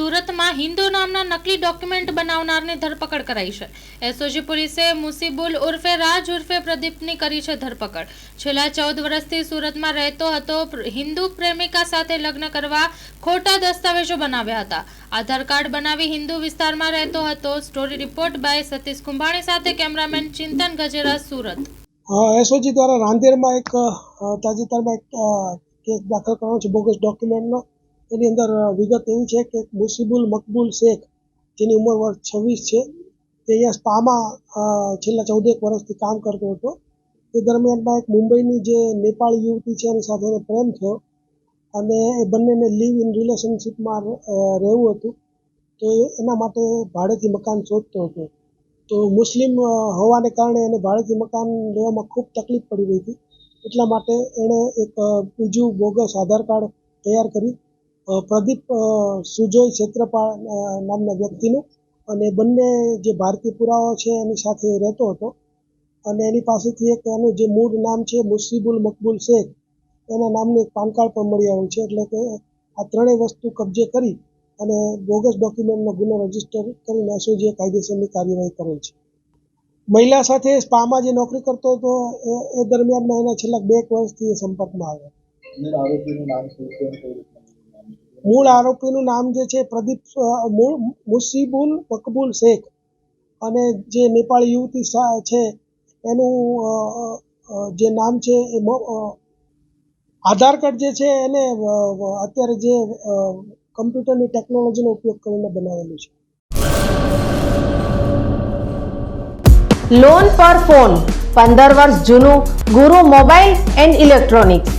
સુરતમાં હિન્દુ નામના નકલી ડોક્યુમેન્ટ બનાવનારની ધરપકડ કરાઈ છે. એસઓજી પોલીસે મુસીબુલ ઉર્ફે રાજ ઉર્ફે પ્રદીપની કરી છે ધરપકડ. છેલ્લા ચૌદ વર્ષથી સુરતમાં રહેતો હતો હિન્દુ પ્રેમિકા સાથે લગ્ન કરવા ખોટા દસ્તાવેજો બનાવ્યા હતા. આધાર કાર્ડ બનાવી હિન્દુ વિસ્તારમાં રહેતો હતો. Story report by Satish Kumbhani સાથે કેમેરામેન ચિંતન ગજેરા, સુરત. એસઓજી દ્વારા રાંદેરમાં એક તાજેતરમાં એક કેસ દાખલ કરવાનો છે, બોગસ ડોક્યુમેન્ટનો. એની અંદર વિગત એવી છે કે મુસીબુલ મકબૂલ શેખ જેની ઉંમર વર્ષ છવ્વીસ છે તે અહીંયા સ્પામાં છેલ્લા ચૌદેક વર્ષથી કામ કરતો હતો. તે દરમિયાનમાં એક મુંબઈની જે નેપાળી યુવતી છે એની સાથે પ્રેમ થયો અને એ બંનેને લીવ ઇન રિલેશનશીપમાં રહેવું હતું. તો એના માટે ભાડેથી મકાન શોધતો હતો. તો મુસ્લિમ હોવાને કારણે એને ભાડેથી મકાન લેવામાં ખૂબ તકલીફ પડી રહી હતી. એટલા માટે એણે એક બીજું બોગસ આધાર કાર્ડ તૈયાર કરી અ, પ્રદીપ સુજોય ક્ષેત્રપાળ નામના વ્યક્તિનું અને બંને જે ભારતીય પુરાવો છે એની સાથે રહેતો હતો. અને એની પાસેથી એક એનું જે મૂળ નામ છે મુસીબુલ મકબૂલ શેખ, એના નામનું એક પાન કાર્ડ પણ મળી આવ્યું છે. એટલે કે આ ત્રણેય વસ્તુ કબજે કરી અને બોગસ ડોક્યુમેન્ટનો ગુનો રજિસ્ટર કરીને એસઓજીએ કાયદેસરની કાર્યવાહી કરેલ છે. મહિલા સાથે સ્પામાં જે નોકરી કરતો હતો, એ દરમિયાનમાં એના છેલ્લા બે વર્ષથી એ સંપર્કમાં આવ્યો. મૂળ આરોપીનું નામ જે છે પ્રદીપ મૂળ, મુસીબુલ મકબૂલ શેખ. અને જે નેપાળી યુવતી છે, એનું જે નામ છે એ આધાર કાર્ડ જે છે એને અત્યારે જે કમ્પ્યુટરની ટેકનોલોજીનો ઉપયોગ કરીને બનાવેલું છે. લોન પર ફોન પંદર વર્ષ જૂનું, ગુરુ મોબાઈલ એન્ડ ઇલેક્ટ્રોનિક્સ.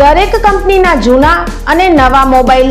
દરેક કંપનીના જૂના અને નવા મોબાઈલ